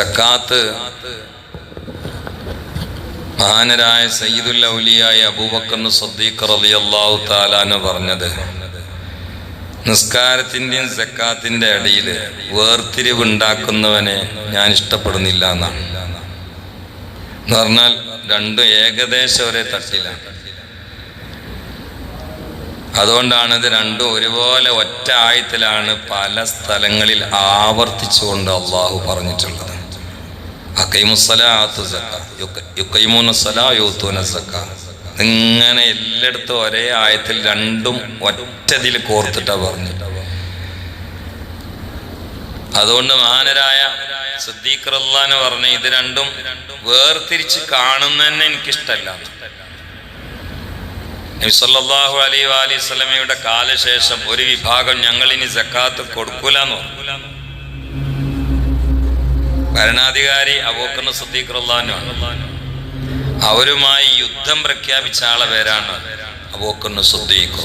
ജക്കാത്ത് മഹാനരായ സയ്യിദുൽ ഔലിയായ അബൂബക്കർ സദ്ദീഖ് റളിയല്ലാഹു താലാന്ന് പറഞ്ഞത് നിസ്കാരത്തിന്റെയും സക്കാത്തിന്റെ അടിയിൽ വേർതിരിവ് ഉണ്ടാക്കുന്നവനെ ഞാൻ ഇഷ്ടപ്പെടുന്നില്ല എന്നാണ്. എന്ന് പറഞ്ഞാൽ രണ്ടും ഏകദേശം ഒരേ തട്ടിലാണ്. അതുകൊണ്ടാണ് ഇത് രണ്ടും ഒരുപോലെ ഒറ്റ ആയത്തിലാണ് പല സ്ഥലങ്ങളിൽ ആവർത്തിച്ചുകൊണ്ട് അള്ളാഹു പറഞ്ഞിട്ടുള്ളത്. ഇങ്ങനെ എല്ലായിടത്തും ഒരേ ആയത്തിൽ രണ്ടും ഒറ്റതിൽ കോർത്തിട്ടാ പറഞ്ഞു അതുകൊണ്ട് മഹാനരായ സിദ്ദീഖ് റഹ്ലാന്ന് പറഞ്ഞ ഇത് രണ്ടും വേർതിരിച്ച് കാണുന്നതന്നെ എനിക്കിഷ്ടല്ല. നബിസല്ലാഹു അലൈ അലി സ്വലമയുടെ കാലശേഷം ഒരു വിഭാഗം ഞങ്ങളിനി ജക്കാത്ത് കൊടുക്കൂലെന്ന് പറഞ്ഞു. ഭരണാധികാരി അബൂക്കർ സിദ്ദീഖ് അവരുമായി യുദ്ധം പ്രഖ്യാപിച്ച ആളെ പേരാണ് അബൂക്കർ സുദ്ദീഖ്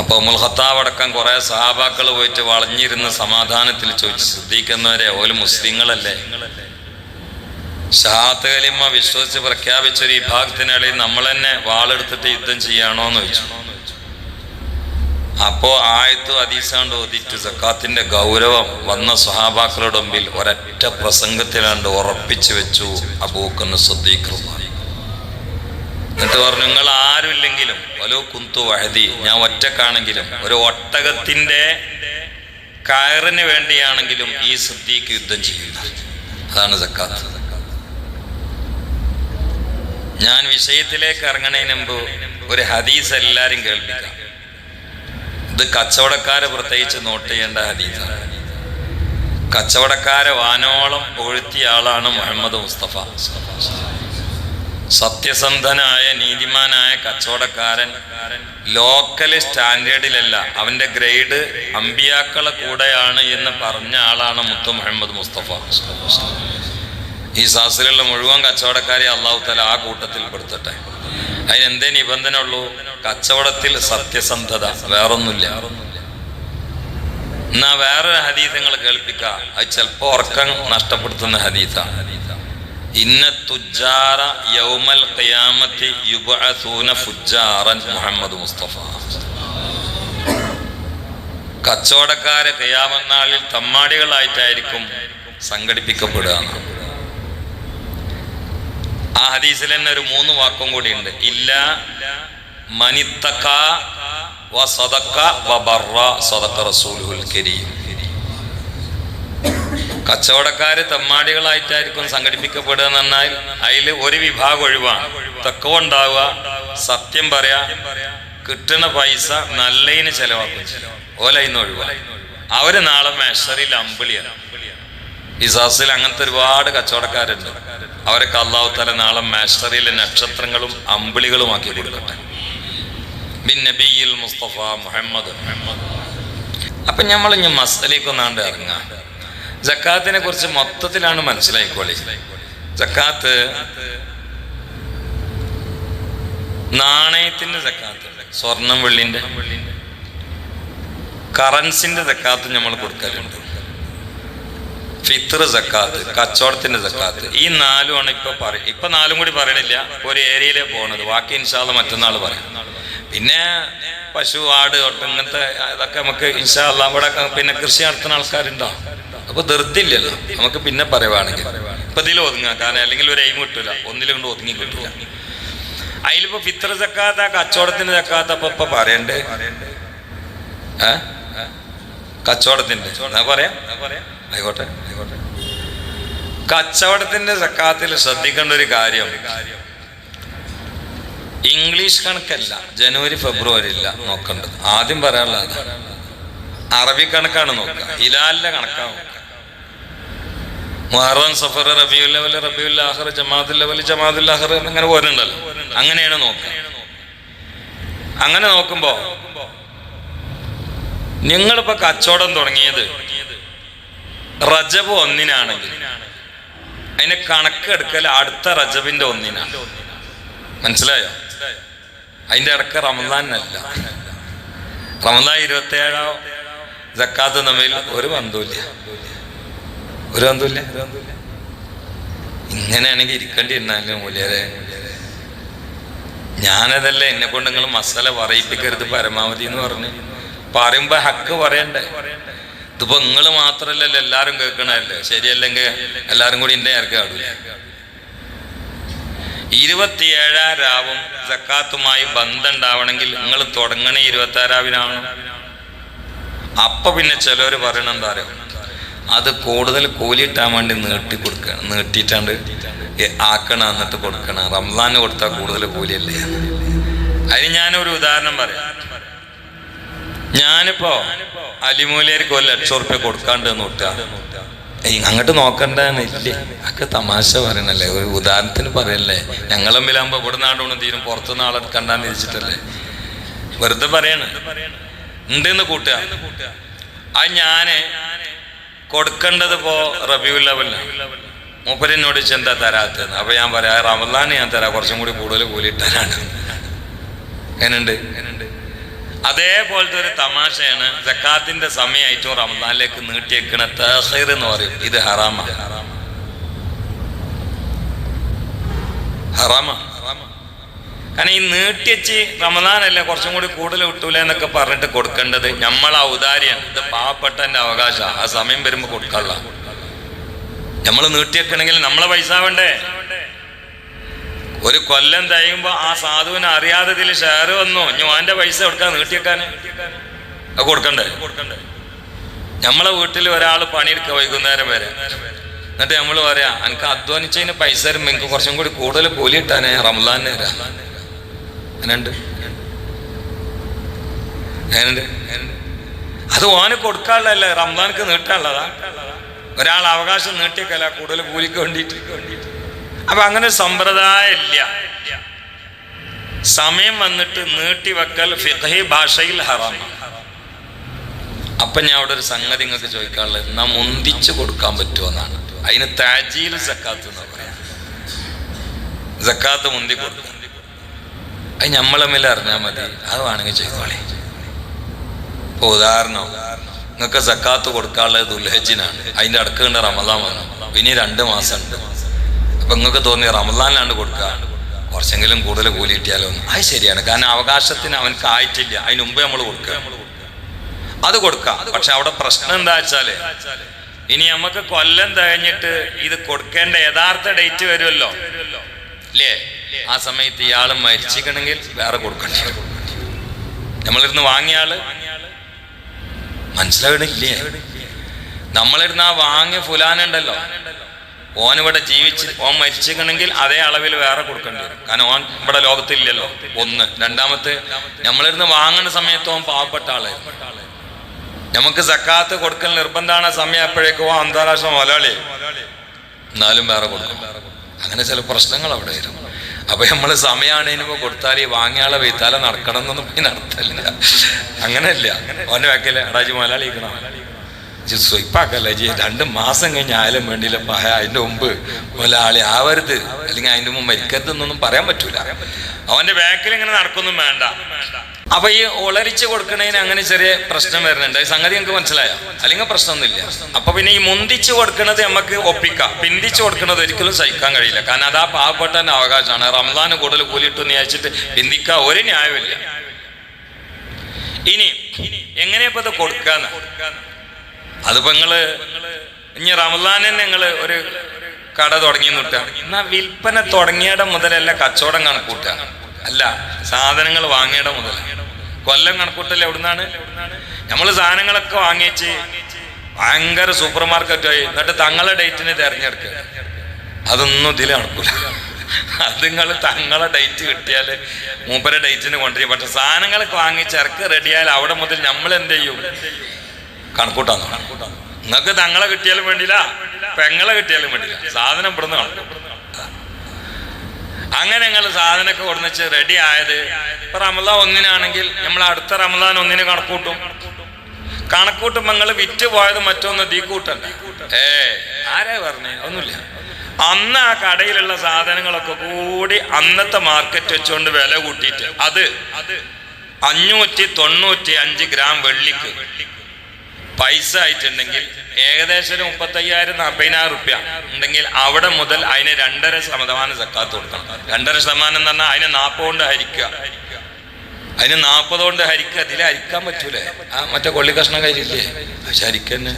അപ്പോൾ മുൽഹത്താവ് അടക്കം കുറേ സഹാബാക്കൾ പോയിട്ട് വളഞ്ഞിരുന്ന സമാധാനത്തിൽ ചോദിച്ചു സുദ്ദീഖെന്നവരെ ഓൽ മുസ്ലിങ്ങളല്ലേ? ഷഹാത്ത് കലിമ വിശ്വസിച്ച് പ്രഖ്യാപിച്ച ഒരു വിഭാഗത്തിനിടയിൽ നമ്മൾ തന്നെ വാളെടുത്തിട്ട് യുദ്ധം ചെയ്യാണോ എന്ന് ചോദിച്ചു. അപ്പോ ആയത്തു അതീസാണ്ട് ഓതിട്ട് സക്കാത്തിന്റെ ഗൗരവം വന്ന സഹാബാക്കളുടെ മുമ്പിൽ ഒരൊറ്റ പ്രസംഗത്തിലാണ്ട് ഉറപ്പിച്ചു വെച്ചു അബൂക്കന്ന് ശ്രദ്ധിക്കുന്നു എന്നിട്ട് പറഞ്ഞു നിങ്ങൾ ആരുമില്ലെങ്കിലും വലോ കുന്തു വഹതി ഞാൻ ഒറ്റക്കാണെങ്കിലും ഒരു ഒട്ടകത്തിന്റെ കയറിന് വേണ്ടിയാണെങ്കിലും ഈ സിദ്ദീഖ് യുദ്ധം ചെയ്യുന്നത് അതാണ് സക്കാത്ത്. ഞാൻ വിഷയത്തിലേക്ക് ഇറങ്ങണതിന് ഒരു ഹദീസ് എല്ലാരും കേൾപ്പിക്കാം. ഇത് കച്ചവടക്കാരെ പ്രത്യേകിച്ച് നോട്ട് ചെയ്യേണ്ട ഹദീസാണ് കച്ചവടക്കാരെ വാനോളം പൊഴുത്തിയ ആളാണ് മുഹമ്മദ് മുസ്തഫ. സത്യസന്ധനായ നീതിമാനായ കച്ചവടക്കാരൻ ലോക്കൽ സ്റ്റാൻഡേർഡിലല്ല അവന്റെ ഗ്രേഡ് അമ്പിയാക്കളെ കൂടെയാണ് എന്ന് പറഞ്ഞ ആളാണ് മുത്തു മുഹമ്മദ് മുസ്തഫ. ഈ സാസിലുള്ള മുഴുവൻ കച്ചവടക്കാരെ അള്ളാഹു തല ആ കൂട്ടത്തിൽ പെടുത്തട്ടെ. അതിനെന്തേ നിബന്ധന ഉള്ളൂ കച്ചവടത്തിൽ സത്യസന്ധത വേറൊന്നുമില്ല. എന്നാ വേറെ ഹദീസ് നിങ്ങൾ കേൾപ്പിക്ക അത് ചിലപ്പോ ഉറക്കം നഷ്ടപ്പെടുത്തുന്ന ഹദീസാണ് ഇന്ന തുജാറ യൗമൽ ഖിയാമത്തി യുബഅസൂന ഫുജാറൻ മുഹമ്മദ് മുസ്തഫ. കച്ചവടക്കാരെ ഖിയാമനാളിൽ തമ്മാടികളായിട്ടായിരിക്കും സംഘടിപ്പിക്കപ്പെടുക ആ ഹദീസിൽ തന്നെ ഒരു മൂന്ന് വാക്കും കൂടി ഉണ്ട് ഇല്ല കരീം. കച്ചവടക്കാര് തെമ്മാടികളായിട്ടായിരിക്കും സംഘടിപ്പിക്കപ്പെടുക എന്ന് പറഞ്ഞാൽ അതിൽ ഒരു വിഭാഗം ഒഴിവാണ്. തക്കവ ഉണ്ടാവുക സത്യം പറയാ കിട്ടുന്ന പൈസ നല്ലതിന് ചെലവാക്കും. ഓലയിന്ന് ഒഴിവാ. അവർ നാളെ മെഷറിൽ അമ്പിളിയാണ്. ഇസാസിൽ അങ്ങനത്തെ ഒരുപാട് കച്ചവടക്കാരുണ്ട്. അവരൊക്കെ അള്ളാഹു തല നാളെ മാസ്റ്ററിയിലെ നക്ഷത്രങ്ങളും അമ്പിളികളും ആക്കി കൊടുക്കട്ടെ. മുസ്തഫ മുഹമ്മദ്. അപ്പൊ നമ്മൾ ഇനി മസലേക്ക് ഒന്നാണ്ട് ഇറങ്ങാം. ജക്കാത്തിനെ കുറിച്ച് മൊത്തത്തിലാണ് മനസ്സിലായിക്കോളി. ജക്കാത്ത് നാണയത്തിന്റെ ജക്കാത്ത് സ്വർണം വെള്ളിന്റെ. കറൻസിന്റെ ജക്കാത്ത് നമ്മൾ കൊടുക്കലുണ്ട്. ഫിത്തർ സക്കാത്ത് കച്ചവടത്തിന്റെ സക്കാത്ത്. ഈ നാലുമാണ് ഇപ്പൊ പറയും ഇപ്പൊ നാലും കൂടി പറയണില്ല. ഒരു ഏരിയയിലെ പോണത്. ബാക്കി ഇൻഷാൾ മറ്റന്നാൾ പറയും. പിന്നെ പശു ആട് ഇങ്ങനത്തെ അതൊക്കെ നമുക്ക് ഇൻഷാല്ല അവിടെ പിന്നെ കൃഷി നടത്തുന്ന ആൾക്കാരുണ്ടോ? അപ്പൊ ധൃത്തില്ലല്ലോ നമുക്ക് പിന്നെ പറയുവാണെങ്കിൽ. ഇപ്പൊ ഇതിൽ ഒതുങ്ങാം. കാരണം അല്ലെങ്കിൽ ഒരു എയിം കിട്ടില്ല ഒന്നിലും കൊണ്ട് ഒതുങ്ങി കിട്ടില്ല അതിലിപ്പോ ഫിത്ര സക്കാത്ത കച്ചവടത്തിന്റെ സക്കാത്ത അപ്പൊ ഇപ്പൊ പറയണ്ടേ. കച്ചവടത്തിന്റെ. ഞാൻ പറയാം? ആയിക്കോട്ടെ ആയിക്കോട്ടെ. കച്ചവടത്തിന്റെ സക്കാത്തിൽ ശ്രദ്ധിക്കേണ്ട ഒരു കാര്യം. ഇംഗ്ലീഷ് കണക്കല്ല ജനുവരി ഫെബ്രുവരി ഇല്ല നോക്കേണ്ടത്. ആദ്യം പറയാനുള്ളത് അറബി കണക്കാണ് നോക്കുക. ഹിലാലിന്റെ കണക്കാണ് മുഹറം സഫർ റബിയുൽ ലെവൽ റബിയുൽ ജമാഅത്തുല്ലാഹർ അങ്ങനെ പോരുന്നുണ്ടല്ലോ. അങ്ങനെയാണ് നോക്കുക. അങ്ങനെ നോക്കുമ്പോ നിങ്ങളിപ്പോ കച്ചവടം തുടങ്ങിയത് റജബ് ഒന്നിനാണെങ്കിൽ. അതിന് കണക്കെടുക്കൽ അടുത്ത റജബിന്റെ ഒന്നിനാണ് മനസ്സിലായോ? അതിന്റെ ഇടയ്ക്ക് റമദാനല്ല. റമദാൻ ഇരുപത്തി ഏഴോ ജക്കാത്ത് തമ്മിൽ ഒരു ബന്ധുല്ല ഒരു ബന്ധുല്ല ഇങ്ങനെയാണെങ്കിൽ ഇരിക്കേണ്ടി ഇരുന്നാലും മൂല്യരെ ഞാനതല്ലേ എന്നെ കൊണ്ട് നിങ്ങൾ മസാല പറയിപ്പിക്കരുത് പരമാവധി എന്ന് പറഞ്ഞു. പറയുമ്പോ ഹക്ക് പറയണ്ടേ? ഇതിപ്പോ നിങ്ങൾ മാത്രല്ലല്ലോ എല്ലാരും കേൾക്കണല്ലേ ശരിയല്ലെങ്കിൽ എല്ലാരും കൂടി എന്റെ നേർക്ക് കാടൂല? ഇരുപത്തിയേഴാം രാവും സക്കാത്തുമായി ബന്ധം ഉണ്ടാവണമെങ്കിൽ നിങ്ങൾ തുടങ്ങണേ ഇരുപത്തി ആറാവിനാണ് അപ്പൊ പിന്നെ ചിലർ പറയണ എന്താ പറയുക അത് കൂടുതൽ കൂലിയിട്ടാൻ വേണ്ടി നീട്ടി കൊടുക്കണം. നീട്ടിയിട്ടാണ്ട് ആക്കണം എന്നിട്ട് കൊടുക്കണം. റംസാന് കൊടുത്താൽ കൂടുതൽ കൂലിയല്ലേ? അതിന് ഞാനൊരു ഉദാഹരണം പറയാം. ഞാനിപ്പോ അലിമൂലിയർക്ക് ഒരു ലക്ഷം ഉറുപ്പ്യ കൊടുക്കാണ്ട് നോട്ടാ അങ്ങോട്ട് അങ്ങോട്ട് നോക്കണ്ടെന്നില്ലേ ഒക്കെ തമാശ പറയണല്ലേ? ഒരു ഉദാഹരണത്തിന് പറയല്ലേ? ഞങ്ങളമ്മിലാകുമ്പോ ഇവിടെ നാടോണം തീരും പുറത്തുനിന്ന് ആളെ കണ്ടാന്ന് ഇരിച്ചിട്ടല്ലേ വെറുതെ പറയണ്. ഉണ്ടെന്ന് കൂട്ടുക? അത് ഞാൻ കൊടുക്കേണ്ടത് ഇപ്പോ റബിയുൽ ലെവലിലാണ് മൂപ്പരിനോട് ചെന്താ തരാത്തതെന്ന് അപ്പൊ ഞാൻ പറയാം റമദാന് ഞാൻ തരാം കുറച്ചും കൂടി കൂടുതൽ കൂലിയിട്ടാനാണ് എന്നുണ്ട് അതേപോലത്തെ ഒരു തമാശയാണ് ജക്കാത്തിന്റെ സമയമായിട്ടും റമദാനിലേക്ക് നീട്ടിയേക്കണ തഹീർ എന്ന് പറയും. ഇത് ഹറാമ. ഹറാമ. കാരണം ഈ നീട്ടിയച്ച് റമദാനല്ലേ കുറച്ചും കൂടി കൂടുതൽ കിട്ടൂല എന്നൊക്കെ പറഞ്ഞിട്ട് കൊടുക്കേണ്ടത് നമ്മൾ ഔദാര്യാണ് ഇത് പാവപ്പെട്ടന്റെ അവകാശ ആ സമയം വരുമ്പോ കൊടുക്കാനുള്ള. നമ്മൾ നീട്ടിയേക്കണമെങ്കിൽ നമ്മളെ പൈസ വേണ്ടേ? ഒരു കൊല്ലം തയ്യുമ്പോ ആ സാധുവിനെ അറിയാതെ ഇതിൽ ഷെയർ വന്നു. ഞാൻ പൈസ കൊടുക്കാൻ നീട്ടിയേക്കാന്? അത് കൊടുക്കണ്ടേ? കൊടുക്കണ്ടേ നമ്മളെ വീട്ടിൽ ഒരാൾ പണിയെടുക്കുക വൈകുന്നേരം വരെ. എന്നിട്ട് നമ്മൾ പറയാ എനിക്ക് അധ്വാനിച്ചതിന് പൈസ തരുമ്പോ എനിക്ക് കുറച്ചും കൂടി കൂടുതൽ കൂലി ഇട്ടാനേ റംലാന് തരാം. അത് ഓന് കൊടുക്കാനുള്ളതല്ലേ റംലാൻക്ക് നീട്ടാനുള്ളതാ? ഒരാൾ അവകാശം നീട്ടിയേക്കല്ല കൂടുതൽ കൂലിക്ക് വേണ്ടിയിട്ട്? അപ്പൊ അങ്ങനെ സമ്പ്രദായ ഇല്ല. സമയം വന്നിട്ട് നീട്ടിവെക്കൽ ഫിഖഹി ഭാഷയിൽ ഹറാം. അപ്പൊ ഞാൻ അവിടെ ഒരു സംഗതി നിങ്ങൾക്ക് ചോദിക്കാനുള്ളത്. നാം മുന്തിച്ചു കൊടുക്കാൻ പറ്റുമെന്നാണ് അതിന് താജീൽ സക്കാത്ത് എന്ന് പറയാം. സക്കാത്ത് മുന്തി കൊടുക്കും. അത് നമ്മളമ്മിൽ അറിഞ്ഞാൽ മതി. അത് വേണമെങ്കിൽ ചോദിക്കോളെ. ഇപ്പൊ ഉദാഹരണം. നിങ്ങൾക്ക് സക്കാത്ത് കൊടുക്കാനുള്ളത് ദുൽഹജിനാണ് അതിന്റെ അടുക്കേണ്ട റമദാൻ വന്നു. ഇനി രണ്ട് മാസം അപ്പൊ നിങ്ങൾക്ക് തോന്നി റമദാനിലാണ്ട് കൊടുക്കുക കുറച്ചെങ്കിലും കൂടുതൽ കൂലി കിട്ടിയാലോ. അത് ശരിയാണ്. കാരണം അവകാശത്തിന് അവൻ ആയിട്ടില്ല. അതിന് മുമ്പേ നമ്മൾ കൊടുക്കുക അത് കൊടുക്കാം. പക്ഷെ അവിടെ പ്രശ്നം എന്താ വെച്ചാൽ ഇനി നമുക്ക് കൊല്ലം തികഞ്ഞിട്ട് ഇത് കൊടുക്കേണ്ട യഥാർത്ഥ ഡേറ്റ് വരുമല്ലോ അല്ലേ ആ സമയത്ത് ഇയാൾ മരിച്ചിക്കണമെങ്കിൽ വേറെ കൊടുക്കണ്ട. നമ്മളിരുന്ന് വാങ്ങിയ ആൾ മനസ്സിലാകണില്ലേ നമ്മളിരുന്ന് ആ വാങ്ങിയ ഫുലാനുണ്ടല്ലോ ഓൻ ഇവിടെ ജീവിച്ച് ഓൻ മരിച്ചിരിക്കണമെങ്കിൽ അതേ അളവിൽ വേറെ കൊടുക്കേണ്ടി വരും. കാരണം ഓൻ ഇവിടെ ലോകത്തില്ലല്ലോ ഒന്ന്. രണ്ടാമത്തെ നമ്മളിരുന്ന് വാങ്ങുന്ന സമയത്ത് ഓൻ പാവപ്പെട്ട ആളായിരുന്നു. നമുക്ക് സക്കാത്ത് കൊടുക്കൽ നിർബന്ധമാണ് സമയം അപ്പോഴേക്കും ഓ അന്താരാഷ്ട്ര മുതലാളി. എന്നാലും വേറെ കൊടുക്കും. അങ്ങനെ ചില പ്രശ്നങ്ങൾ അവിടെ വരും. അപ്പൊ നമ്മൾ ഇനിയിപ്പോ കൊടുത്താൽ ഈ വാങ്ങിയാളെ വീത്താലെ നടക്കണം എന്നൊന്നും പിന്നെ നടത്തല്ല അങ്ങനെയല്ല. ഓന്റെ വെക്കല്ലേ അടാജി മുതലാളിക്കണം സ്വയ്പാക്കല്ല രണ്ട് മാസം കഴിഞ്ഞ് ആയാലും വേണ്ടിയില്ല. പഹ അതിന്റെ മുമ്പ് മുതലാളി ആവരുത്. അല്ലെങ്കിൽ അതിന്റെ മുമ്പ് മരിക്കരുത് എന്നൊന്നും പറയാൻ പറ്റൂല. അവന്റെ ബാക്കിൽ ഇങ്ങനെ നടക്കൊന്നും വേണ്ട. അപ്പൊ ഈ ഒളരിച്ച് കൊടുക്കണതിന് അങ്ങനെ ചെറിയ പ്രശ്നം വരുന്നുണ്ട്. ഈ സംഗതി നിങ്ങൾക്ക് മനസ്സിലായോ? അല്ലെങ്കിൽ പ്രശ്നമൊന്നുമില്ല. അപ്പൊ പിന്നെ ഈ മുന്തിച്ച് കൊടുക്കുന്നത് നമുക്ക് ഒപ്പിക്കാം. പിന്തിച്ച് കൊടുക്കുന്നത് ഒരിക്കലും സഹിക്കാൻ കഴിയില്ല. കാരണം അത് ആ പാവപ്പെട്ട അവകാശമാണ്. റംസാന് കൂടുതൽ കൂലിട്ട് വിചാരിച്ചിട്ട് പിന്തിക്കാൻ ഒരു ന്യായമില്ല ഇനി എങ്ങനെയപ്പോ ഇത് കൊടുക്കാന്ന്? അതിപ്പോ നിങ്ങൾ ഇനി റമദാനെ നിങ്ങൾ ഒരു കട തുടങ്ങി നിട്ടാ എന്നാ വിൽപ്പന തുടങ്ങിയട മുതലല്ല കച്ചവടം കണക്കൂട്ടുക അല്ല സാധനങ്ങൾ വാങ്ങിയട മുതൽ കൊല്ലം കണക്കൂട്ടല്ല എവിടുന്നാണ്? നമ്മൾ സാധനങ്ങളൊക്കെ വാങ്ങിച്ച് ഭയങ്കര സൂപ്പർ മാർക്കറ്റ് ആയി എന്നിട്ട് തങ്ങളെ ഡേറ്റിന് തിരഞ്ഞെടുക്കുക അതൊന്നും ഇതിൽ നടക്കൂല. അത് നിങ്ങൾ തങ്ങളെ ഡേറ്റ് കിട്ടിയാൽ മൂപ്പരെ ഡേറ്റിന് കൊണ്ടുവരും. പക്ഷെ സാധനങ്ങളൊക്കെ വാങ്ങിച്ച് ഇറക്കി റെഡിയായാൽ അവിടെ മുതൽ നമ്മൾ എന്ത് ചെയ്യും? കണക്കൂട്ടാൻ നിങ്ങൾക്ക് തങ്ങളെ കിട്ടിയാലും വേണ്ടില്ല പെങ്ങളെ കിട്ടിയാലും വേണ്ടില്ല സാധനം ഇവിടുന്ന് അങ്ങനെ ഞങ്ങൾ സാധനമൊക്കെ കൊടുന്നിച്ച് റെഡി ആയത് ഇപ്പൊ റമദാൻ ഒന്നിനാണെങ്കിൽ നമ്മൾ അടുത്ത റമദാൻ ഒന്നിന് കണക്കൂട്ടും. കണക്കൂട്ടുമ്പോൾ നിങ്ങൾ വിറ്റ് പോയത് മറ്റൊന്ന് തീ ഏ ആരാ പറഞ്ഞേ? ഒന്നുമില്ല. അന്ന് ആ കടയിലുള്ള സാധനങ്ങളൊക്കെ കൂടി അന്നത്തെ മാർക്കറ്റ് വെച്ചുകൊണ്ട് വില കൂട്ടിയിട്ട്. അത് അഞ്ഞൂറ്റി തൊണ്ണൂറ്റി അഞ്ച് ഗ്രാം വെള്ളിക്ക്. പൈസ ആയിട്ടുണ്ടെങ്കിൽ ഏകദേശം മുപ്പത്തയ്യായിരം നാൽപ്പതിനായിരം റുപ്യ ഉണ്ടെങ്കിൽ അവിടെ മുതൽ അതിന് രണ്ടര ശതമാനം സക്കാത്ത് കൊടുക്കണം. രണ്ടര ശതമാനം എന്ന് പറഞ്ഞാൽ അതിനെ നാൽപ്പത് കൊണ്ട് ഹരിക്കുക. അതിന് നാൽപ്പത് കൊണ്ട് ഹരിക്കുക. അതിൽ ഹരിക്കാൻ പറ്റൂലേ? ആ മറ്റേ കൊള്ളി കഷ്ണം കയ്യിലില്ലേ? പക്ഷെ ഹരിക്കന്നെ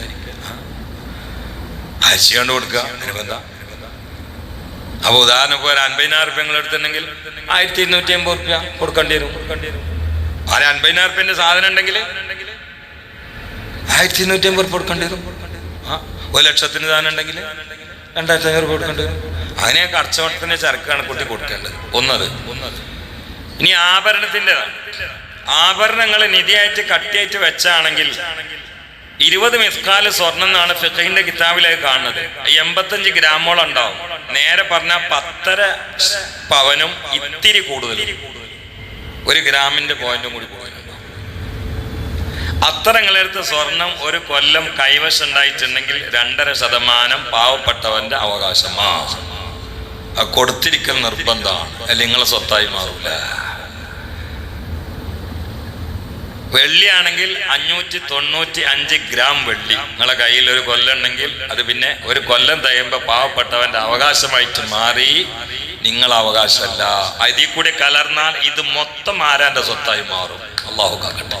ഹരിച്ചുകൊണ്ട് കൊടുക്കുക. നിർബന്ധം. അപ്പൊ ഉദാഹരണം ഇപ്പോൾ അൻപതിനായിരം റുപ്യ നിങ്ങൾ എടുത്തിട്ടുണ്ടെങ്കിൽ ആയിരത്തി ഇരുന്നൂറ്റി അമ്പത് റുപ്യ കൊടുക്കേണ്ടി വരും. കൊടുക്കേണ്ടി ആ ഒരു അൻപതിനായിരം റുപ്യന്റെ സാധനം ഉണ്ടെങ്കിൽ ആയിരത്തി ഇരുന്നൂറ്റി അമ്പത് കൊടുക്കേണ്ടി വരും. ആ ഒരു ലക്ഷത്തിന് സാധനം ഉണ്ടെങ്കിൽ രണ്ടായിരത്തി അഞ്ഞൂറ് കൊടുക്കേണ്ടി വരും. അതിനെ കച്ചവടത്തിന്റെ ചരക്കാണ് കുട്ടി കൊടുക്കേണ്ടത്. ഒന്നത്. ഇനി ആഭരണത്തിന്റെ ആഭരണങ്ങൾ നിധിയായിട്ട് കട്ടിയായിട്ട് വെച്ചാണെങ്കിൽ ഇരുപത് മിസ്കാൽ സ്വർണം എന്നാണ് ഫിഖിന്റെ കിതാബിലേക്ക് കാണുന്നത്. എൺപത്തഞ്ച് ഗ്രാമോളം ഉണ്ടാവും. നേരെ പറഞ്ഞ പത്തര പവനും ഇത്തിരി കൂടുതൽ ഒരു ഗ്രാമിന്റെ പോയിന്റും കൂടി പോയിന്റുണ്ടാവും അത്തരങ്ങളെടുത്ത് സ്വർണം ഒരു കൊല്ലം കൈവശം ഉണ്ടായിട്ടുണ്ടെങ്കിൽ രണ്ടര ശതമാനം പാവപ്പെട്ടവന്റെ അവകാശമാ. അത് കൊടുത്തിരിക്കൽ നിർബന്ധമാണ്. അല്ലെങ്കിൽ നിങ്ങളെ സ്വത്തായി മാറില്ല വെള്ളിയാണെങ്കിൽ അഞ്ഞൂറ്റി തൊണ്ണൂറ്റി അഞ്ച് ഗ്രാം വെള്ളി നിങ്ങളെ കയ്യിൽ ഒരു കൊല്ലം ഉണ്ടെങ്കിൽ അത് പിന്നെ ഒരു കൊല്ലം തയ്യുമ്പോ പാവപ്പെട്ടവന്റെ അവകാശമായിട്ട് മാറി നിങ്ങൾ അവകാശമല്ല. അതിൽ കൂടി കലർന്നാൽ ഇത് മൊത്തം ആരാന്റെ സ്വത്തായി മാറും? അള്ളാഹു കാക്കട്ടെ.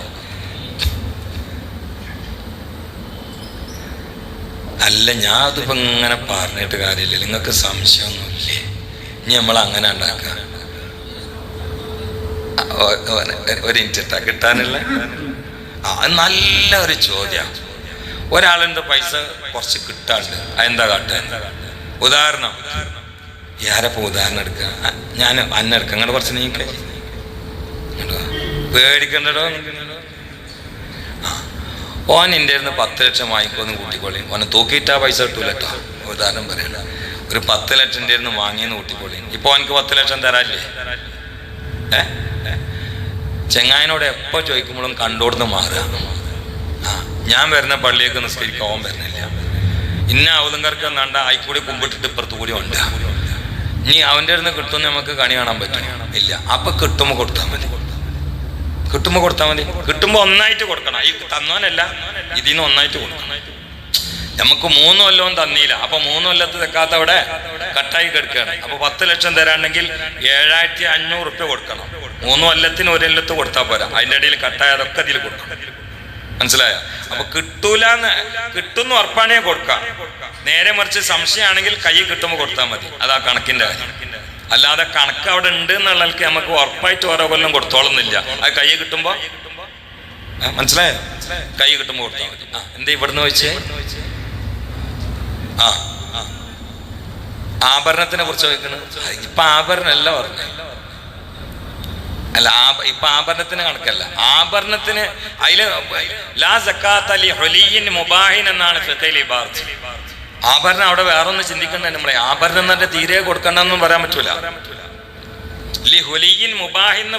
അല്ല ഞാൻ അതിപ്പോ ഇങ്ങനെ പറഞ്ഞിട്ട് കാര്യമില്ല. നിങ്ങൾക്ക് സംശയമൊന്നുമില്ലേ? ഇനി നമ്മൾ അങ്ങനെ ഉണ്ടാക്കുക ഒരു ഇന്റിട്ടാ കിട്ടാനില്ല? നല്ല ഒരു ചോദ്യം. ഒരാളുണ്ട് പൈസ കുറച്ച് കിട്ടാണ്ട്? അതെന്താ കാട്ടുക ഉദാഹരണം. ആരപ്പോ ഉദാഹരണം എടുക്കുക ഞാൻ അന്ന എടുക്കാം. അങ്ങോട്ട് കുറച്ച് നീക്ക. പേടിക്കണ്ടോ ഓൻ എന്റെ അടുത്ത് പത്ത് ലക്ഷം വാങ്ങിക്കോന്ന് കൂട്ടിക്കോളി. ഓനെ തൂക്കിയിട്ടാ പൈസ കിട്ടൂല കേട്ടോ ഉദാഹരണം പറയണ്ട. ഒരു പത്ത് ലക്ഷം അടുത്ത് വാങ്ങിയെന്ന് കൂട്ടിക്കോളി. ഇപ്പൊ ഓനക്ക് പത്ത് ലക്ഷം തരാല്ലേ? ചെങ്ങായനോട് എപ്പോ ചോദിക്കുമ്പോഴും കണ്ടോടുന്ന് മാറുക. ആ ഞാൻ വരുന്ന പള്ളിയൊക്കെ നിസ്കരിക്കാൻ ഓൻ വരുന്നില്ല. ഇന്ന അവതങ്കർക്ക് എന്നാണ്ട ആയിക്കൂടി കുമ്പിട്ടിട്ട് ഇപ്പുറത്ത് കൂടി ഉണ്ട്. ഇനി അവന്റെ അടുത്ത് കിട്ടുമെന്ന് നമുക്ക് കണി കാണാൻ പറ്റും. ഇല്ല അപ്പൊ കിട്ടുമ്പോൾ കൊടുത്താൽ മതി. കിട്ടുമ്പോൾ കൊടുത്താൽ മതി. കിട്ടുമ്പോൾ ഒന്നായിട്ട് കൊടുക്കണം. ഈ തന്നോനല്ല ഇതിൽ നിന്ന് ഒന്നായിട്ട് കൊടുക്കണം. നമുക്ക് മൂന്ന് കൊല്ലവും തന്നില്ല. അപ്പൊ മൂന്ന് കൊല്ലത്ത് തെക്കാത്ത അവിടെ കട്ടായി കിടക്കുകയാണ്. അപ്പൊ പത്ത് ലക്ഷം തരാണെങ്കിൽ ഏഴായിരത്തി അഞ്ഞൂറ് റുപ്യ കൊടുക്കണം. മൂന്ന് കൊല്ലത്തിന് ഒരു കൊല്ലത്ത് കൊടുത്താൽ പോരാ. അതിന്റെ ഇടയിൽ കട്ടായ അതൊക്കെ ഇതിൽ കൊടുക്കണം. മനസ്സിലായ? അപ്പൊ കിട്ടൂലെന്ന് കിട്ടുന്ന ഉറപ്പാണേ കൊടുക്കാം. നേരെ മറിച്ച് സംശയമാണെങ്കിൽ കൈ കിട്ടുമ്പോൾ കൊടുത്താൽ മതി. അതാ കണക്കിന്റെ കാര്യം. അല്ലാതെ കണക്ക് അവിടെ ഉണ്ട് എന്നുള്ളവർക്ക് നമുക്ക് ഉറപ്പായിട്ട് ഓരോ കൊല്ലം കൊടുത്തോളുന്നില്ല. അത് കൈ കിട്ടുമ്പോ? ആ, മനസ്സിലായോ? കൈ കിട്ടുമ്പോൾ കൊടുത്താൽ മതി എന്താ ഇവിടുന്ന് വെച്ചേ ആ. ആഭരണത്തിനെ കുറിച്ച് ചോദിക്കണത് ഇപ്പൊ ആഭരണമല്ല പറഞ്ഞു. അല്ല ഇപ്പൊ ആഭരണത്തിന് കണക്കല്ല. ആഭരണത്തിന് അതിൽ ലാ സക്കാത്ത് അലി ഹൊലിയിൻ മുബാഹിൻ എന്നാണ് ഫിഖയിൽ ഇബാർത്ത് ആഭരണം അവിടെ വേറെ ഒന്ന് ചിന്തിക്കണ്ട നമ്മളെ? ആഭരണം തന്നെ തീരെ കൊടുക്കണ്ടെന്നും പറയാൻ പറ്റൂല. ലി ഹുലിയിൻ മുബാഹിന്ന്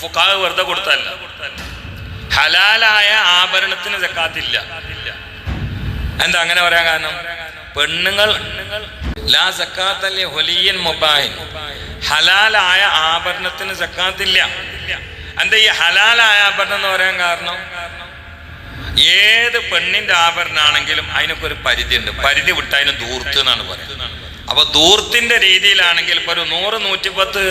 ഫുഖാഹ് വെറുതെ കൊടുത്തല്ല ഹലാലായ ആഭരണത്തിന് ചെക്കാത്തില്ല എന്താ അങ്ങനെ പറയാൻ കാരണം? പെണ്ണുങ്ങൾ ലാ സക്കാത്തല്ലേ ഹൊലിയൻ മുബാഹിൻ ഹലാലായ ആഭരണത്തിന് സക്കാത്തില്ല എന്താ ഈ ഹലാലായ ആഭരണം എന്ന് പറയാൻ കാരണം? ഏത് പെണ്ണിന്റെ ആഭരണമാണെങ്കിലും അതിനൊക്കെ ഒരു പരിധി ഉണ്ട് പരിധി വിട്ട് അതിന് ദൂർത്ത് എന്നാണ് പറയുന്നത്. അപ്പൊ ദൂർത്തിന്റെ രീതിയിലാണെങ്കിൽ ഇപ്പൊ ഒരു നൂറ് നൂറ്റിപ്പത്ത്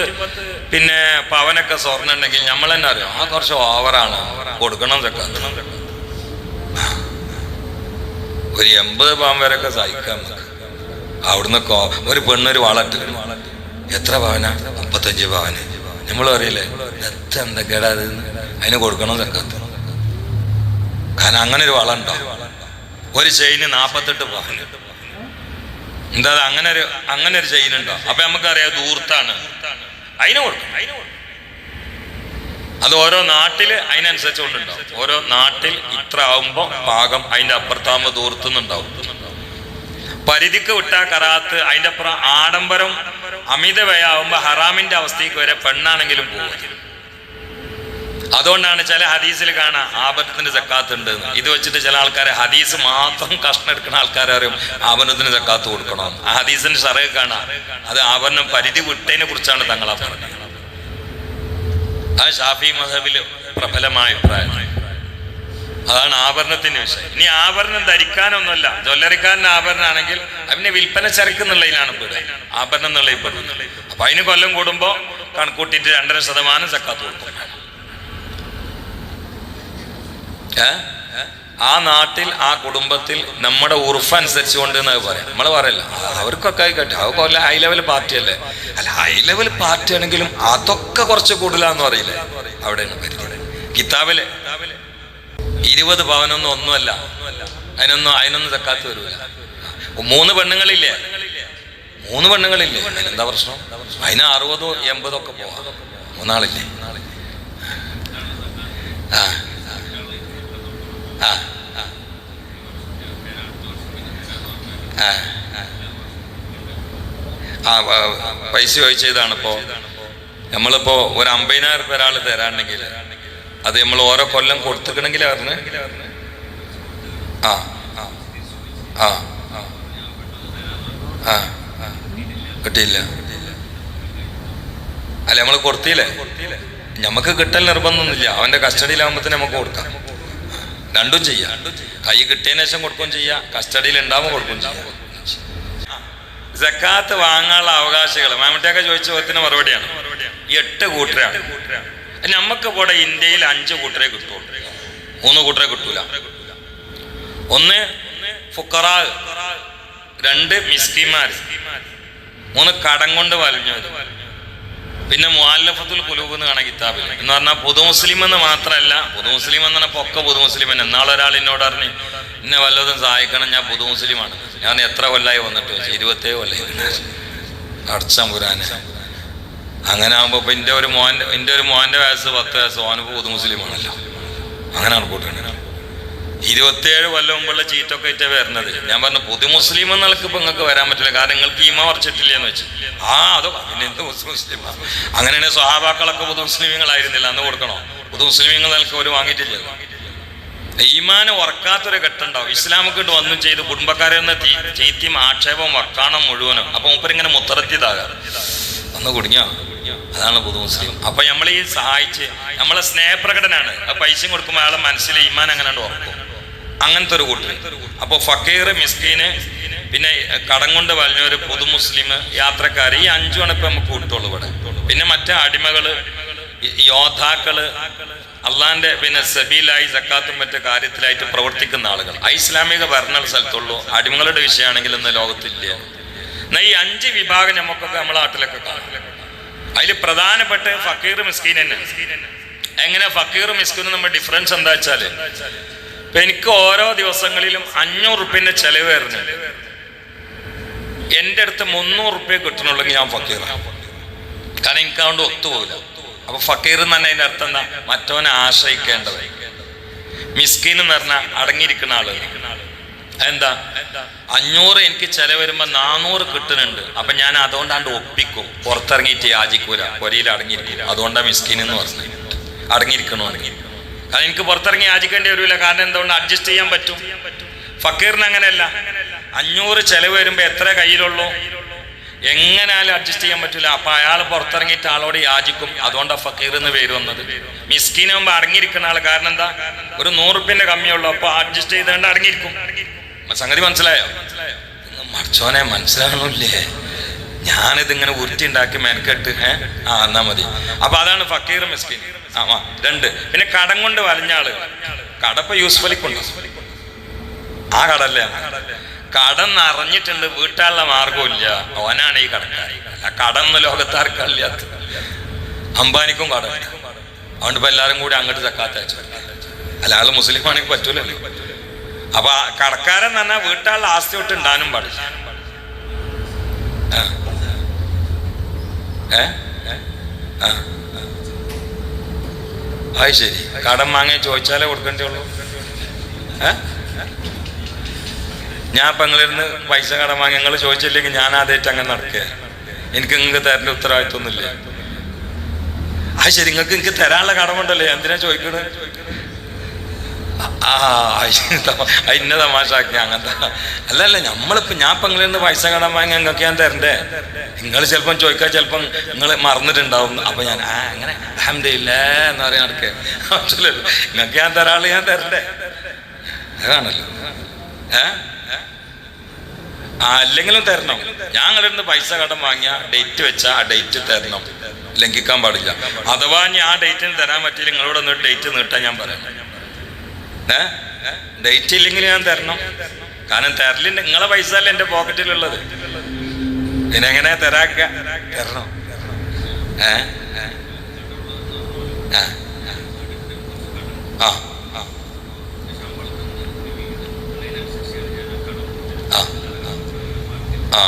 പിന്നെ പവനൊക്കെ സ്വർണം ഉണ്ടെങ്കിൽ നമ്മൾ തന്നെ അറിയാം ആ കുറച്ച് ഓവറാണ് കൊടുക്കണം ചെക്ക. ഒരു എൺപത് പവൻ വരെയൊക്കെ സഹിക്കാം അവിടുന്ന് ഒരു പെണ്ണൊരു വളട്ട് എത്ര പവന? മുപ്പത്തഞ്ച് പവന്. നമ്മൾ അറിയില്ലേ എത്ര എന്തൊക്കെയാടാ അതിന് കൊടുക്കണം സക്കാത്ത് കാരണം അങ്ങനെ ഒരു വളം ഉണ്ടോ ഒരു ചെയിന് നാപ്പത്തെട്ട് പവന്. എന്താ അങ്ങനെ ഒരു അങ്ങനെ ഒരു ചെയിൻ ഉണ്ടോ അപ്പൊ നമുക്കറിയാം ദൂർത്താണ് അതിന് കൊടുക്കും അതിന് കൊടുക്കും അത് ഓരോ നാട്ടിൽ അതിനനുസരിച്ച് കൊണ്ടുണ്ടാവും. ഓരോ നാട്ടിൽ ഇത്ര ആവുമ്പോ പാകം അതിന്റെ അപ്പുറത്താകുമ്പോ ദൂർത്തുന്നുണ്ടാവും പരിധിക്ക് വിട്ടാ കറാത്ത് അതിന്റെ അപ്പുറം ആഡംബരം അമിതവയാവുമ്പോ ഹറാമിന്റെ അവസ്ഥയ്ക്ക് വരെ പെണ്ണാണെങ്കിലും പോകും അതുകൊണ്ടാണ് ചില ഹദീസിൽ കാണാം ആപത്തിന്റെ ജക്കാത്ത് ഉണ്ട്. ഇത് വെച്ചിട്ട് ചില ആൾക്കാരെ ഹദീസ് മാത്രം കഷ്ണം എടുക്കുന്ന ആൾക്കാരെ അറിയും ആപനത്തിന് ജക്കാത്ത് കൊടുക്കണം. ആ ഹദീസിന് ഷറയെ കാണാം. അത് ആപനം പരിധി വിട്ടതിനെ കുറിച്ചാണ് തങ്ങളാ പറഞ്ഞത്. ആ ഷാഫി മഹബിൽ പ്രബലമായ അഭിപ്രായം. അതാണ് ആഭരണത്തിന്റെ വിഷയം. ഇനി ആഭരണം ധരിക്കാനൊന്നുമല്ല. ജ്വല്ലറിക്കാരന്റെ ആഭരണമാണെങ്കിൽ അതിന് വിൽപ്പന ചരക്ക് എന്നുള്ളതിലാണ് പെടുക. ആഭരണം എന്നുള്ളതിൽ പെടുന്നത് അപ്പൊ അതിന് കൊല്ലം കൂടുമ്പോൾ കണക്കൂട്ടിയിട്ട് രണ്ടര ശതമാനം സക്കാത്ത് കൊടുക്കും ഏ? ആ നാട്ടിൽ ആ കുടുംബത്തിൽ നമ്മുടെ ഉറുഫ് അനുസരിച്ചുകൊണ്ട് എന്നൊക്കെ എന്ന് പറയാം? നമ്മൾ പറയല്ല അവർക്കൊക്കെ ആയിക്കോട്ടെ അവർക്ക് വല്ല ഹൈ ലെവൽ പാർട്ടി അല്ലേ? ഹൈ ലെവൽ പാർട്ടി ആണെങ്കിലും അതൊക്കെ കുറച്ച് കൂടുതലാന്ന് പറയില്ലേ? അവിടെയാണ് കിതാബിലെ ഇരുപത് പവനൊന്നും ഒന്നുമല്ല. അതിനൊന്നും അതിനൊന്നും തക്കാത്ത വരൂല. മൂന്ന് പെണ്ണുങ്ങളില്ലേ? മൂന്ന് പെണ്ണുങ്ങളില്ലേ? അതിനെന്താ പ്രശ്നം? അതിന് അറുപതോ എൺപതോ ഒക്കെ പോവാം. മൂന്നാളില്ലേ? ആ. ആ. ആ. പൈസ ചോദിച്ചതാണിപ്പോ. നമ്മളിപ്പോ ഒരു അമ്പതിനായിരം രൂപ ഒരാൾ തരാണെങ്കിൽ അത് നമ്മൾ ഓരോ കൊല്ലം കൊടുത്തിക്കണമെങ്കിൽ പറഞ്ഞ് ആ ആ ആ കിട്ടിയില്ല. അല്ല നമ്മൾ കൊടുത്തില്ലേ? നമുക്ക് കിട്ടൽ നിർബന്ധമൊന്നുമില്ല. അവന്റെ കസ്റ്റഡിയിലാകുമ്പോഴത്തേന് നമുക്ക് കൊടുക്കാം. രണ്ടും ചെയ്യാം. കൈ കിട്ടിയതിനു ശേഷം കൊടുക്കുകയും ചെയ്യാം. കസ്റ്റഡിയിൽ ഉണ്ടാവുമ്പോൾ കൊടുക്കുകയും ചെയ്യാം. ജക്കാത്ത് വാങ്ങാനുള്ള അവകാശികൾ മാമട്ടിയൊക്കെ ചോദിച്ച ചോദ്യത്തിന് മറുപടിയാണ്. എട്ട് കൂട്ടരാണ്. നമുക്ക് ഇവിടെ ഇന്ത്യയിൽ അഞ്ച് കൂട്ടരെ കിട്ടുള്ളൂ. മൂന്ന് കൂട്ടരെ കിട്ടൂല. ഒന്ന് ഫുക്കറാ രണ്ട് മിസ്കിമാർ മൂന്ന് കടം കൊണ്ട് വലഞ്ഞവര്. പിന്നെ മുഅല്ലഫത്തുൽ കുലൂബ് എന്ന് കാണാൻ കിതാബിൽ എന്ന് പറഞ്ഞാൽ പുതു മുസ്ലിം എന്ന് മാത്രമല്ല പുതു മുസ്ലിം എന്ന് പറഞ്ഞാൽ പൊക്ക പുതു മുസ്ലിം തന്നെ എന്നാളൊരാൾ എന്നോട് പറഞ്ഞു എന്നെ വല്ലതും സഹായിക്കണം ഞാൻ പുതു മുസ്ലിമാണ് ഞാൻ എത്ര കൊല്ലായി വന്നിട്ട്? വെച്ചു ഇരുപത്തേഴ് കൊല്ലായി അടച്ചാൻ അങ്ങനെ ആകുമ്പോൾ ഇപ്പൊ എന്റെ ഒരു മോന്റെ എന്റെ ഒരു മോന്റെ വയസ്സ് പത്ത് വയസ്സ് ഓനിപ്പോൾ പുതു മുസ്ലിമാണല്ലോ അങ്ങനെയാണ് കൂട്ടുന്നത് ഇരുപത്തിയേഴ് കൊല്ലം മുമ്പുള്ള ചീറ്റൊക്കെ ആയിട്ട് വരുന്നത്. ഞാൻ പറഞ്ഞു പുതു മുസ്ലിം എന്നൊക്കെ ഇപ്പൊ നിങ്ങൾക്ക് വരാൻ പറ്റില്ല. കാരണം നിങ്ങൾക്ക് ഈമ മറിച്ചിട്ടില്ല എന്ന് വെച്ചു. ആ അതോ പിന്നെ എന്ത് മുസ്ലിം അങ്ങനെയാണെങ്കിൽ സ്വഹാബാക്കളൊക്കെ പുതു മുസ്ലിമീങ്ങളായിരുന്നില്ല അന്ന് കൊടുക്കണോ? പുതു മുസ്ലിമീങ്ങൾ നിനക്ക് ഒരു വാങ്ങിയിട്ടില്ല. ഈമാന് ഉറക്കാത്തൊരു ഘട്ടുണ്ടാവും ഇസ്ലാമൊക്കെ ഇട്ട് വന്നു ചെയ്ത് കുടുംബക്കാരെ ഒന്ന് ചീത്തിയും ആക്ഷേപം വക്കാണം മുഴുവനും. അപ്പൊ മുപ്പരിങ്ങനെ മുത്തറത്തിയതാകാറ് അന്ന് കുടുങ്ങിയോ? അതാണ് പുതു മുസ്ലിം. അപ്പൊ നമ്മൾ ഈ സഹായിച്ച് നമ്മളെ സ്നേഹപ്രകടനാണ്. പൈസയും കൊടുക്കുമ്പോൾ അയാളെ മനസ്സിൽ ഈമാൻ അങ്ങനെ ഉറക്കും. അങ്ങനത്തെ ഒരു കൂട്ടർ അപ്പൊ ഫക്കീർ മിസ്കീന് പിന്നെ കടം കൊണ്ട് വലിഞ്ഞൊരു പൊതു മുസ്ലിം യാത്രക്കാർ ഈ അഞ്ചുമാണ് ഇപ്പൊ നമുക്ക് കൂട്ടുള്ളൂ ഇവിടെ. പിന്നെ മറ്റേ അടിമകൾ യോദ്ധാക്കൾ അള്ളാന്റെ പിന്നെ സബീലായി സക്കാത്തും മറ്റു കാര്യത്തിലായിട്ട് പ്രവർത്തിക്കുന്ന ആളുകൾ ആ ഇസ്ലാമിക ഭരണ സ്ഥലത്തുള്ളൂ. അടിമകളുടെ വിഷയമാണെങ്കിൽ ഇന്ന് ലോകത്തില്ല. എന്നാ ഈ അഞ്ച് വിഭാഗം നമുക്കൊക്കെ നമ്മളെ നാട്ടിലൊക്കെ കാണും. അതിൽ പ്രധാനപ്പെട്ട ഫക്കീർ മിസ്കീൻ എങ്ങനെ ഫക്കീർ മിസ്കീൻ നമ്മുടെ ഡിഫറൻസ് എന്താ വെച്ചാൽ എനിക്ക് ഓരോ ദിവസങ്ങളിലും അഞ്ഞൂറ് റുപ്യന്റെ ചെലവ് വരുന്നു. എന്റെ അടുത്ത് മുന്നൂറ് റുപ്യ കിട്ടണുള്ളെങ്കിൽ ഞാൻ ഫക്കീറാണ് കാരണം എനിക്ക് അതുകൊണ്ട് ഒത്തുപോകില്ല അപ്പൊ ഫക്കീർ എന്ന് തന്നെ അതിന്റെ അർത്ഥം എന്താ? മറ്റവനെ ആശ്രയിക്കേണ്ടത്. മിസ്കീൻ എന്ന് പറഞ്ഞാൽ അടങ്ങിയിരിക്കുന്ന ആൾ. എന്താ അഞ്ഞൂറ് എനിക്ക് ചെലവ് വരുമ്പോ നാനൂറ് കിട്ടുന്നുണ്ട്. അപ്പൊ ഞാൻ അതുകൊണ്ടാണ്ട് ഒപ്പിക്കും. പുറത്തിറങ്ങിയിട്ട് യാചിക്കൂല. പൊരിയിൽ അടങ്ങിയിരിക്കും അതുകൊണ്ടാണ് മിസ്കീൻ എന്ന് പറഞ്ഞത്. അടങ്ങിയിരിക്കണോ കാരണം എനിക്ക് പുറത്തിറങ്ങി യാചിക്കേണ്ടി വരില്ല കാരണം എന്തുകൊണ്ട് അഡ്ജസ്റ്റ് ചെയ്യാൻ പറ്റും? ഫക്കീറിന് അങ്ങനെയല്ല. അഞ്ഞൂറ് ചെലവ് വരുമ്പോൾ എത്ര കയ്യിലുള്ളൂ? എങ്ങനെയാലും അഡ്ജസ്റ്റ് ചെയ്യാൻ പറ്റില്ല അപ്പൊ അയാൾ പുറത്തിറങ്ങിയിട്ട് ആളോട് യാചിക്കും. അതുകൊണ്ടാണ് ഫക്കീർ എന്ന് പേര് വന്നത്. മിസ്കീനാകുമ്പോ അടങ്ങിയിരിക്കുന്ന ആൾ കാരണം എന്താ? ഒരു നൂറുപ്യന്റെ കമ്മിയുള്ളൂ. അപ്പോൾ അഡ്ജസ്റ്റ് ചെയ്തുകൊണ്ട് അടങ്ങിയിരിക്കും. സംഗതി മനസ്സിലായോ? മർച്ചോനെ മനസ്സിലാകണില്ലേ ഞാനിത് ഇങ്ങനെ ഉരുട്ടി ഉണ്ടാക്കി മെനക്കെട്ട് ഏ? ആ എന്നാ മതി. അപ്പൊ അതാണ് ഫക്കീർ മിസ്കിൻ. ആ രണ്ട്. പിന്നെ കടം കൊണ്ട് വലഞ്ഞ ആൾ കടപ്പ യൂസ്ഫലിക്കുണ്ട്? ആ കടല്ലേ? കടം നിറഞ്ഞിട്ടുണ്ട് വീട്ടാനുള്ള മാർഗമില്ല ഓനാണ് ഈ കടക്കാരി. ആ കടന്ന് ലോകത്താർക്കല്ലാത്ത അംബാനിക്കും കടം. അതുകൊണ്ട് ഇപ്പൊ എല്ലാരും കൂടി അങ്ങോട്ട് ചക്കാത്ത അല്ല ആൾ മുസ്ലിം ആണെങ്കിൽ പറ്റൂലല്ലോ. അപ്പൊ കടക്കാരൻ തന്നെ വീട്ടാളുടെ ആസ്തി തൊട്ട് ഉണ്ടാനും പാടില്ല ആ. ആ അത് ശരി. കടം വാങ്ങി ചോദിച്ചാലേ കൊടുക്കണ്ടേ ഉള്ളൂ ഞാൻ ഇപ്പൊ നിങ്ങളിരുന്ന് പൈസ കടം വാങ്ങി നിങ്ങൾ ചോദിച്ചില്ലെങ്കിൽ ഞാൻ ആദ്യമായിട്ട് അങ്ങനെ നടക്കുക. എനിക്ക് നിങ്ങൾക്ക് തരേണ്ട ഉത്തരവാദിത്വമൊന്നുമില്ല. ആ ശരി നിങ്ങൾക്ക് എനിക്ക് തരാനുള്ള കടമുണ്ടല്ലേ. എന്തിനാ ചോദിക്കണത് ആ ഇന്ന തമാശാക്കി അങ്ങനത്തെ. അല്ല അല്ല നമ്മളിപ്പോ ഞാൻ ഇപ്പൊ നിന്ന് പൈസ കടം വാങ്ങി നിങ്ങൾക്ക് ഞാൻ തരണ്ടേ? നിങ്ങൾ ചിലപ്പം ചോദിക്കാൻ ചിലപ്പം നിങ്ങൾ മറന്നിട്ടുണ്ടാവും. അപ്പൊ ഞാൻ ആ അങ്ങനെ അഹമ്മദില്ല എന്ന് പറയാൻ നടക്കേ. നിങ്ങൾക്ക് ഞാൻ തരാൾ ഞാൻ തരണ്ടേ? അതാണല്ലോ. ഏ? ആ അല്ലെങ്കിലും തരണം. ഞാൻ അടുത്ത് പൈസ കടം വാങ്ങിയ ഡേറ്റ് വെച്ചാൽ ആ ഡേറ്റ് തരണം. ലംഘിക്കാൻ പാടില്ല. അഥവാ ഞാൻ ആ ഡേറ്റിന് തരാൻ പറ്റില്ല നിങ്ങളോട് ഒന്ന് ഡേറ്റ് നീട്ടാൻ ഞാൻ പറയാം ഡേറ്റ് ഇല്ലെങ്കിൽ ഞാൻ തരണം. കാരണം തരലിന്റെ നിങ്ങളെ പൈസ അല്ല എന്റെ പോക്കറ്റിലുള്ളത്. പിന്നെ എങ്ങനെ തരാക്ക? തരണം. ഏ? ആ. ആ.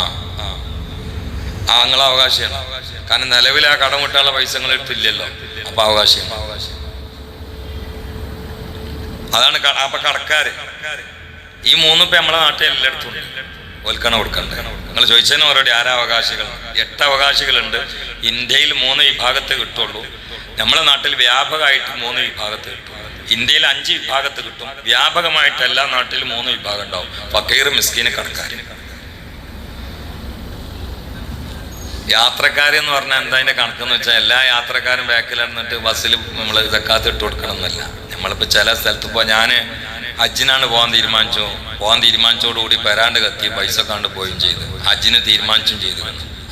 ആ. നിങ്ങളെ അവകാശമാണ് കാരണം നിലവിൽ ആ കടം വിട്ടാനുള്ള പൈസ നിങ്ങൾ എടുത്തില്ലല്ലോ അപ്പൊ അവകാശം അതാണ് അപ്പൊ കടക്കാര്. ഈ മൂന്നും ഇപ്പൊ നമ്മളെ നാട്ടിൽ എല്ലായിടത്തും ഒൽക്കണ കൊടുക്കണ്ട. നിങ്ങൾ ചോദിച്ചതിന് ആരാ അവകാശികൾ? എട്ട് അവകാശികളുണ്ട്. ഇന്ത്യയിൽ മൂന്ന് വിഭാഗത്ത് കിട്ടുള്ളൂ. നമ്മളെ നാട്ടിൽ വ്യാപകമായിട്ട് മൂന്ന് വിഭാഗത്ത് കിട്ടും. ഇന്ത്യയിൽ അഞ്ച് വിഭാഗത്ത് കിട്ടും. വ്യാപകമായിട്ട് എല്ലാ നാട്ടിലും മൂന്ന് വിഭാഗം ഉണ്ടാവും. ഫക്കീർ മിസ്കീന് കടക്കാർ യാത്രക്കാരി എന്ന് പറഞ്ഞാൽ എന്താ അതിന്റെ കണക്കെന്ന് വെച്ചാൽ എല്ലാ യാത്രക്കാരും ബാക്കിൽ ഇരുന്നിട്ട് ബസ്സിൽ നമ്മൾ ഇതൊക്കെ ഇട്ട് കൊടുക്കണം എന്നല്ല നമ്മളിപ്പോൾ ചില സ്ഥലത്ത് ഇപ്പോൾ ഞാൻ ഹജ്ജിനാണ് പോകാൻ തീരുമാനിച്ചു. പോകാൻ തീരുമാനിച്ചോടുകൂടി പെരാണ്ട് കത്തി പൈസ കണ്ട് പോവുകയും ചെയ്തു. ഹജ്ജിന് തീരുമാനിച്ചും ചെയ്തു.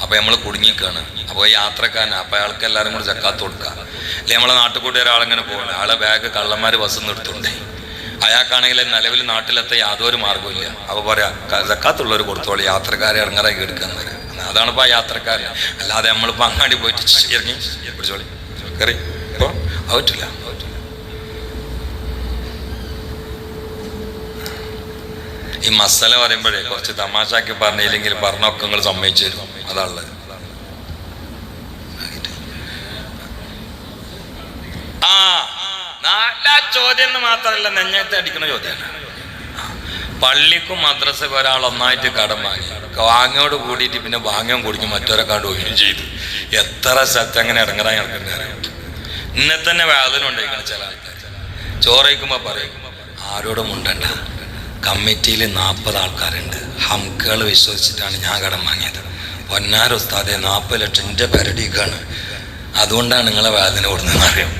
അപ്പോൾ നമ്മൾ കുടുങ്ങിക്കാണ്. അപ്പോൾ യാത്രക്കാരൻ അപ്പോൾ അയാൾക്ക് എല്ലാവരും കൂടി ചക്കാത്ത കൊടുക്കുക അല്ലെങ്കിൽ നമ്മളെ നാട്ടിൽ കൂടി ഒരാളിങ്ങനെ പോകണം ആളെ ബാഗ് കള്ളന്മാർ ബസ് നിർത്തുണ്ടേ അയാൾക്കാണെങ്കിൽ നിലവിൽ നാട്ടിലെത്ത യാതൊരു മാർഗമില്ല അപ്പോൾ പറയാ ചക്കാത്തുള്ളവർ കൊടുത്തോളൂ. യാത്രക്കാരെ ഇറങ്ങാറായി എടുക്കാൻ വരാം അതാണ് ഇപ്പൊ ആ യാത്രക്കാരൻ അല്ലാതെ നമ്മളിപ്പോ അങ്ങാടി പോയിട്ട് ഇറങ്ങി പിടിച്ചോളി. കയറി ഇപ്പൊ അത് പറ്റില്ല അത് പറ്റില്ല. ഈ മസാല പറയുമ്പോഴേ കുറച്ച് തമാശാക്കി പറഞ്ഞില്ലെങ്കിൽ പറഞ്ഞൊക്കെ നിങ്ങൾ സമ്മതിച്ചു തരും. അതാണുള്ളത് ആ നല്ല ചോദ്യം എന്ന് മാത്രമല്ല നെഞ്ഞത്ത് അടിക്കുന്ന ചോദ്യമാണ്. പള്ളിക്കും മദ്രസക്കും ഒരാൾ ഒന്നായിട്ട് കടം വാങ്ങി. വാങ്ങിയോട് കൂടിയിട്ട് പിന്നെ വാങ്ങാൻ കുടിക്കും മറ്റൊരെ കണ്ട് ഒഴിഞ്ഞു ചെയ്തു. എത്ര സ്ഥലത്ത് അങ്ങനെ ഇറങ്ങാൻ ഞങ്ങൾക്ക് അറിയാം? ഇന്നെ തന്നെ വേദന ഉണ്ടായിരിക്കണം ചില ആൾക്കാർ ചോറയ്ക്കുമ്പോൾ പറയും ആരോടും ഉണ്ടണ്ട കമ്മിറ്റിയിൽ നാൽപ്പത് ആൾക്കാരുണ്ട്. ഹംക്കുകൾ വിശ്വസിച്ചിട്ടാണ് ഞാൻ കടം വാങ്ങിയത്. പൊന്നാര ഉസ്താദെ നാൽപ്പത് ലക്ഷം. എന്റെ പരടിക്കാണ് അതുകൊണ്ടാണ് നിങ്ങളെ വേദന കൊടുക്കുന്നതെന്ന് അറിയാം.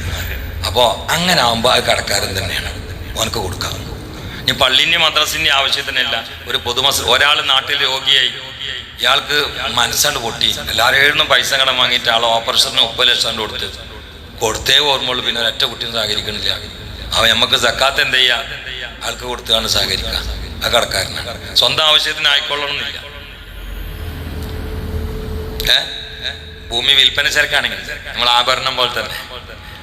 അപ്പോൾ അങ്ങനെ ആകുമ്പോൾ ആ കടക്കാരൻ തന്നെയാണ്. ഓനക്ക് കൊടുക്കാം. ഇനി പള്ളിന്റെ മദ്രസിന്റെ ആവശ്യത്തിനല്ല. ഒരു പൊതുമസ് ഒരാൾ നാട്ടിൽ രോഗിയായി. ഇയാൾക്ക് മനസ്സാണ്ട് പൊട്ടി. എല്ലാവരും പൈസ കടം വാങ്ങിയിട്ട് ആൾ ഓപ്പറേഷന് മുപ്പത് ലക്ഷം കൊടുത്ത്. കൊടുത്തേ ഓർമ്മയുള്ളൂ. പിന്നെ ഒരൊറ്റ കുട്ടിയും സഹകരിക്കണില്ല. അവൻ നമുക്ക് സക്കാത്ത് എന്ത് ചെയ്യാ? ആൾക്ക് കൊടുത്താണ് സഹകരിക്കുക. ആ കടക്കാരനാണ് സ്വന്തം ആവശ്യത്തിന് ആയിക്കൊള്ളണമെന്നില്ല. ഏ? ഭൂമി വിൽപ്പന ചരക്കാണെങ്കിൽ നമ്മൾ ആഭരണം പോലെ തന്നെ.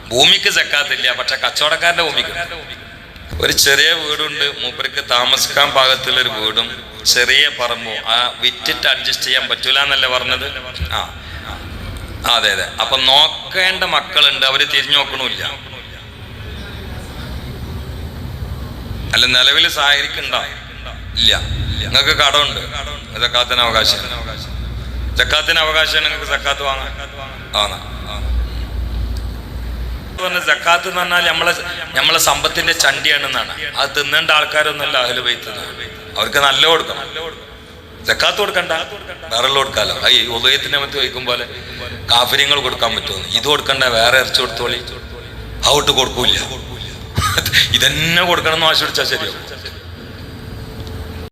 ഭൂമിക്ക് സക്കാത്തില്ല പക്ഷെ കച്ചവടക്കാരന്റെ ഭൂമിക്ക്. ഒരു ചെറിയ വീടുണ്ട് മൂപ്പർക്ക് താമസിക്കാൻ പാകത്തുള്ള ഒരു വീടും ചെറിയ പറമ്പും. ആ വിറ്റിട്ട് അഡ്ജസ്റ്റ് ചെയ്യാൻ പറ്റൂല എന്നല്ലേ പറഞ്ഞത്? ആ, അതെ അതെ. അപ്പൊ നോക്കേണ്ട മക്കളുണ്ട് അവർ തിരിഞ്ഞു നോക്കണില്ല അല്ല നിലവിൽ സഹകരിക്കണ്ടോ ഇല്ല. നിങ്ങൾക്ക് കടമുണ്ട്. സക്കാത്തിന് അവകാശം. സക്കാത്തിന് അവകാശം. നിങ്ങൾക്ക് സക്കാത്ത് വാങ്ങാം. വാങ്ങാം. പറഞ്ഞ ജക്കാത്ത് എന്ന് പറഞ്ഞാൽ നമ്മളെ നമ്മളെ സമ്പത്തിന്റെ ചണ്ടിയാണെന്നാണ്. അത് തിന്നേണ്ട ആൾക്കാരൊന്നുമല്ല അഹൽ വൈത്തുന്നത് അവർക്ക് നല്ല കൊടുക്കണം. ജക്കാത്ത് കൊടുക്കണ്ട. വേറെ കൊടുക്കാലോ. ഈ ഉദയത്തിന്റെ മറ്റ് വയ്ക്കും പോലെ കാഫര്യങ്ങൾ കൊടുക്കാൻ പറ്റുമെന്ന് ഇത് കൊടുക്കണ്ട വേറെ ഇറച്ചി കൊടുത്തോളി. ഔട്ട് കൊടുക്കൂല. ഇതന്നെ കൊടുക്കണം എന്ന് ആശ്വസിച്ചാൽ ശരിയാവും. ശരിയോ